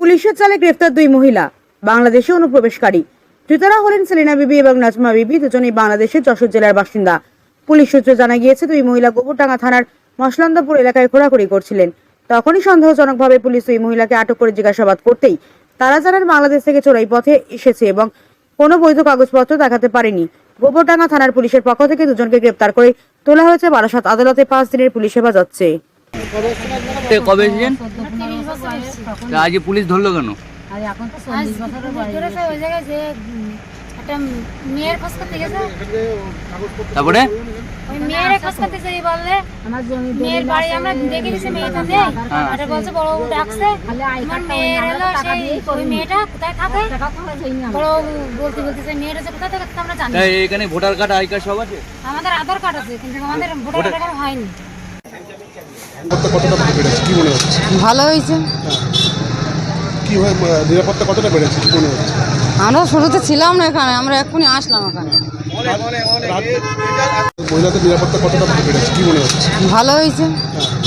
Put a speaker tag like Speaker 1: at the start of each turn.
Speaker 1: পুলিশের চালে গ্রেফতার দুই মহিলা, বাংলাদেশে অনুপ্রবেশকারী। ধৃতরা হলেন সেলিনা বিবি এবং নাজমা বিবি, দুজনেই বাংলাদেশের যশোর জেলার বাসিন্দা। পুলিশ সূত্রে জানা গিয়েছে, দুই মহিলা গোবরডাঙ্গা থানার মসলন্দাপুর এলাকায় ঘোরাঘুরি করছিলেন। তখনই সন্দেহজনকভাবে পুলিশ ওই মহিলাকে আটক করে জিজ্ঞাসাবাদ করতেই তারা জানান, বাংলাদেশ থেকে চোরাই পথে এসেছে এবং কোনো বৈধ কাগজপত্র দেখাতে পারেনি। গোবরডাঙ্গা থানার পুলিশের পক্ষ থেকে দুজনকে গ্রেপ্তার করে তোলা হয়েছে বারাসাত আদালতে পাঁচ দিনের পুলিশ হেফাজত চেয়ে।
Speaker 2: কবে এসেছেন? আজ পুলিশ ধরলো কেন? তারপরে? এখানে ভোটার কার্ড আই কার্ড সব আছে?
Speaker 3: আমাদের আধার কার্ড আছে কিন্তু আমাদের ভোটার কার্ড হয়নি।
Speaker 4: নিরাপত্তা কতটা বেড়েছে? কি মনে হচ্ছে?
Speaker 5: ভালো হয়েছে।
Speaker 4: কি হয় নিরাপত্তা কতটা বেড়েছে? কি মনে হচ্ছে?
Speaker 5: আমরা শুরুতে ছিলাম না এখানে আমরা এক্ষুনি আসলাম এখানে।
Speaker 4: মহিলাদের নিরাপত্তা কতটা বেড়েছে? কি মনে হচ্ছে?
Speaker 5: ভালো হয়েছে।
Speaker 4: হ্যাঁ।